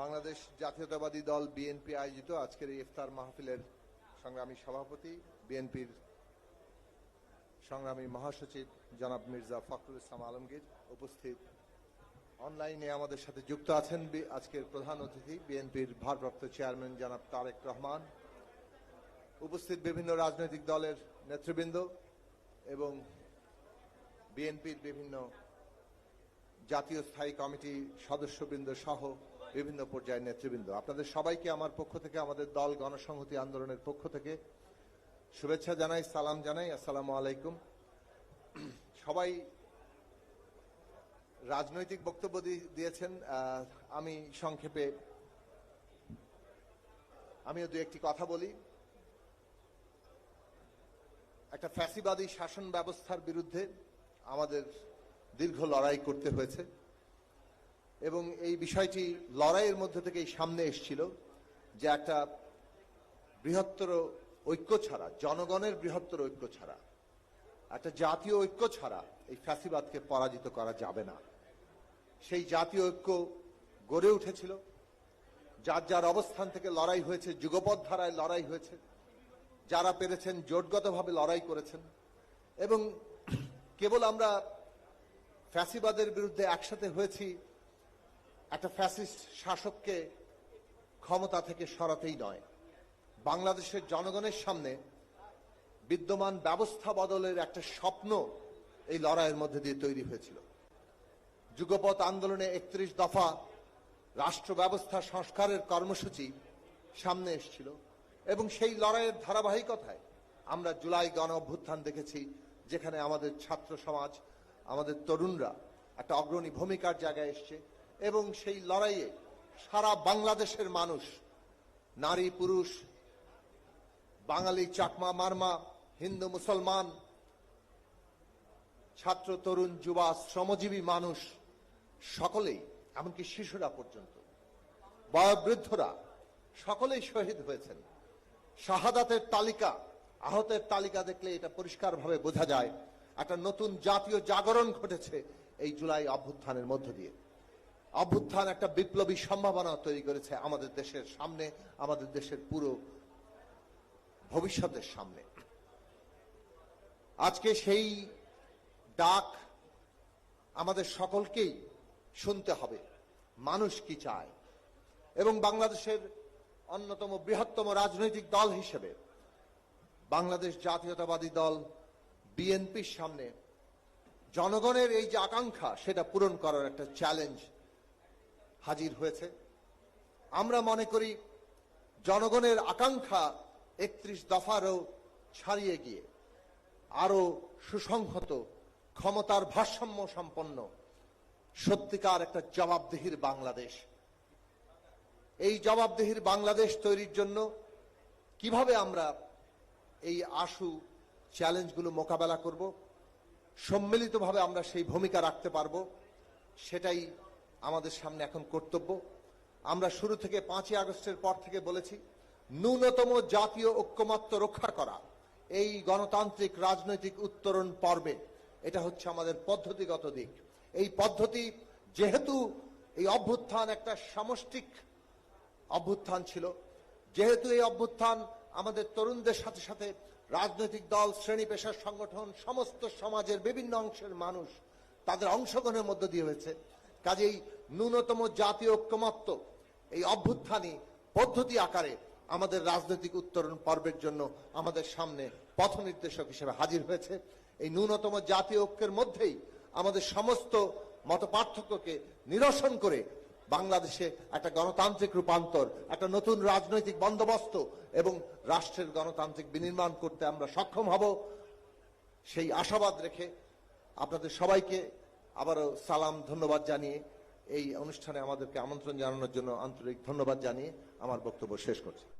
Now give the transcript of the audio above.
বাংলাদেশ জাতীয়তাবাদী দল বিএনপি আয়োজিত আজকের এই ইফতার মাহফিলের সংগ্রামী সভাপতি, বিএনপির সংগ্রামী মহাসচিব জনাব মির্জা ফখরুল ইসলাম আলমগীর উপস্থিত। অনলাইনে আমাদের সাথে যুক্ত আছেন আজকের প্রধান অতিথি, বিএনপির ভারপ্রাপ্ত চেয়ারম্যান জনাব তারেক রহমান। উপস্থিত বিভিন্ন রাজনৈতিক দলের নেতৃবৃন্দ এবং বিএনপির বিভিন্ন জাতীয় স্থায়ী কমিটি সদস্যবৃন্দ সহ বিভিন্ন পর্যায়ের নেতৃবৃন্দ। আপনাদের সবাইকে আমার পক্ষ থেকে, আমাদের দল গণসংহতি আন্দোলনের পক্ষ থেকে শুভেচ্ছা জানাই, সালাম জানাই, আসসালামু আলাইকুম। সবাই রাজনৈতিক বক্তব্য দিয়েছেন আমি সংক্ষেপে, আমিও দু একটি কথা বলি। একটা ফ্যাসিবাদী শাসন ব্যবস্থার বিরুদ্ধে আমাদের দীর্ঘ লড়াই করতে হয়েছে। এবং এই বিষয়টি লড়াইয়ের মধ্যে থেকেই সামনে এসেছিল যে একটা বৃহত্তর ঐক্য ছাড়া, জনগণের বৃহত্তর ঐক্য ছাড়া, একটা জাতীয় ঐক্য ছাড়া এই ফ্যাসিবাদকে পরাজিত করা যাবে না। সেই জাতীয় ঐক্য গড়ে উঠেছিল। যার যার অবস্থান থেকে লড়াই হয়েছে, যুগপৎ ধারায় লড়াই হয়েছে, যারা পেরেছেন, জোটগতভাবে লড়াই করেছেন। এবং কেবল আমরা ফ্যাসিবাদের বিরুদ্ধে একসাথে হয়েছি একটা ফ্যাসিস্ট শাসককে ক্ষমতা থেকে সরাতেই নয়। বাংলাদেশের জনগণের সামনে বিদ্যমান ব্যবস্থা বদলের একটা স্বপ্ন এই লড়াইয়ের মধ্যে দিয়ে তৈরি হয়েছিল। যুগপৎ আন্দোলনে একত্রিশ দফা রাষ্ট্র ব্যবস্থা সংস্কারের কর্মসূচি সামনে এসেছিল এবং সেই লড়াইয়ের ধারাবাহিকতায় আমরা জুলাই গণ অভ্যুত্থান দেখেছি, যেখানে আমাদের ছাত্র সমাজ, আমাদের তরুণরা একটা অগ্রণী ভূমিকার জায়গায় এসছে। এবং সেই লড়াইয়ে সারা বাংলাদেশের মানুষ, নারী, পুরুষ, বাঙালি, চাকমা, মারমা, হিন্দু, মুসলমান, ছাত্র, তরুণ, যুবা, শ্রমজীবী মানুষ, সকলেই, এমনকি শিশুরা পর্যন্ত, বয়োবৃদ্ধরা, সকলেই শহীদ হয়েছেন। শাহাদাতের তালিকা, আহতের তালিকা দেখলে এটা পরিষ্কারভাবে বোঝা যায়। একটা নতুন জাতীয় জাগরণ ঘটেছে এই জুলাই অভ্যুত্থানের মধ্য দিয়ে। অভ্যুত্থান, একটা বিপ্লবী সম্ভাবনা তৈরি করেছে আমাদের দেশের সামনে, আমাদের দেশের পুরো ভবিষ্যতের সামনে। আজকে সেই ডাক আমাদের সকলকেই শুনতে হবে, মানুষ কি চায়? এবং বাংলাদেশের অন্যতম বৃহত্তম রাজনৈতিক দল হিসেবে বাংলাদেশ জাতীয়তাবাদী দল, বিএনপির সামনে জনগণের এই যে আকাঙ্ক্ষা, সেটা পূরণ করার একটা চ্যালেঞ্জ হাজির হয়েছে। আমরা মনে করি জনগণের আকাঙ্ক্ষা একত্রিশ দফারও ছাড়িয়ে গিয়ে আরও সুসংহত, ক্ষমতার ভারসাম্য সম্পন্ন, সত্যিকার একটা জবাবদিহির বাংলাদেশ। এই জবাবদিহির বাংলাদেশ তৈরির জন্য কীভাবে আমরা এই আশু চ্যালেঞ্জগুলো মোকাবেলা করব, সম্মিলিতভাবে আমরা সেই ভূমিকা রাখতে পারব, সেটাই আমাদের সামনে এখন কর্তব্য। আমরা শুরু থেকে পাঁচই আগস্টের পর থেকে বলেছি, ন্যূনতম জাতীয় ঐক্যমাত্র রক্ষা করা এই গণতান্ত্রিক রাজনৈতিক উত্তরণ পর্বে, এটা হচ্ছে আমাদের পদ্ধতিগত দিক। এই পদ্ধতি যেহেতু এই অভ্যুত্থান একটা সামষ্টিক অভ্যুত্থান ছিল, যেহেতু এই অভ্যুত্থান আমাদের তরুণদের সাথে সাথে রাজনৈতিক দল, শ্রেণি পেশার সংগঠন, সমস্ত সমাজের বিভিন্ন অংশের মানুষ তাদের অংশগ্রহণের মধ্য দিয়ে হয়েছে কাজেই ন্যূনতম জাতীয় ঐক্যমত্য, এই অভ্যুত্থানই পদ্ধতি আকারে আমাদের রাজনৈতিক উত্তরণ পর্বের জন্য আমাদের সামনে পথ নির্দেশক হিসেবে হাজির হয়েছে। এই ন্যূনতম জাতীয় ঐক্যের মধ্যেই আমাদের সমস্ত মত পার্থক্যকে নিরসন করে বাংলাদেশে একটা গণতান্ত্রিক রূপান্তর, একটা নতুন রাজনৈতিক বন্দোবস্ত এবং রাষ্ট্রের গণতান্ত্রিক বিনির্মাণ করতে আমরা সক্ষম হব। সেই আশাবাদ রেখে আপনাদের সবাইকে আবারও সালাম, ধন্যবাদ জানিয়ে এই অনুষ্ঠানে আমাদেরকে আমন্ত্রণ জানানোর জন্য আন্তরিক ধন্যবাদ জানিয়ে আমার বক্তব্য শেষ করছি।